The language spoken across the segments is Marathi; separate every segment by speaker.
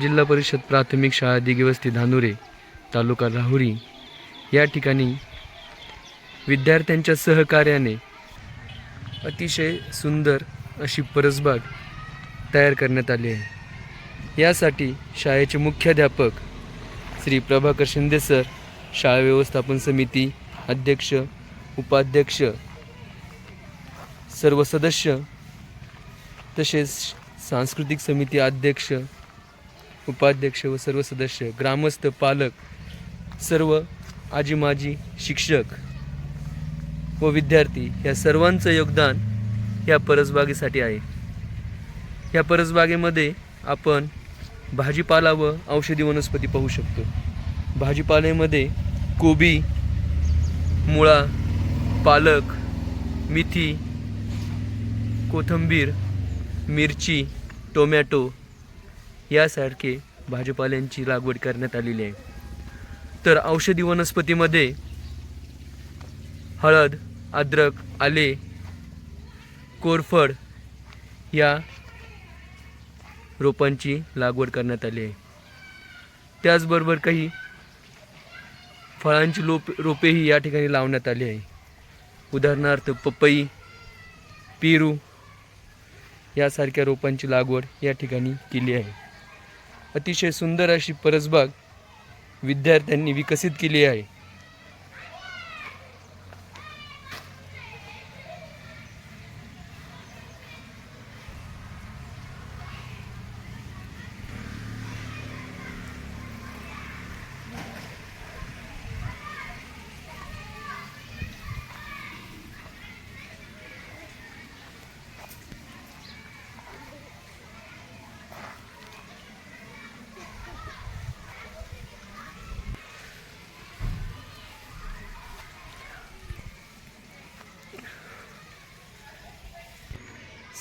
Speaker 1: जिल्हा परिषद प्राथमिक शाळा दिगेवस्ती धानुरे तालुका राहुरी. या ठिकाणी विद्यार्थ्यांच्या सहकार्याने अतिशय सुंदर अशी परसबाग तयार करण्यात आली आहे. यासाठी शाळेचे मुख्याध्यापक श्री प्रभाकर शिंदे सर शाळा व्यवस्थापन समिती अध्यक्ष उपाध्यक्ष सर्व सदस्य तसेच सांस्कृतिक समिती अध्यक्ष उपाध्यक्ष व सर्व सदस्य ग्रामस्थ पालक सर्व आजी माजी शिक्षक व विद्यार्थी या सर्वांचं योगदान या परसबागेसाठी आहे. या परसबागेमध्ये आपण भाजीपाला व औषधी वनस्पती पाहू शकतो. भाजीपाल्यामध्ये कोबी मुळा पालक मेथी कोथिंबीर मिरची टोमॅटो यासारखे भाजीपाल्यांची लागवड करण्यात आलेली आहे. तर औषधी वनस्पतीमध्ये हळद अद्रक आले कोरफड या रोपांची लागवड करण्यात आली आहे. त्याचबरोबर काही फळांची लोप रोपेही या ठिकाणी लावण्यात आली आहे. उदाहरणार्थ पपई पेरू यासारख्या रोपांची लागवड या ठिकाणी केली आहे. अतिशय सुंदर अशी परसबाग विद्यार्थ्यांनी विकसित केली आहे.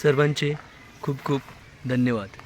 Speaker 1: सर्वांचे खूप खूप धन्यवाद.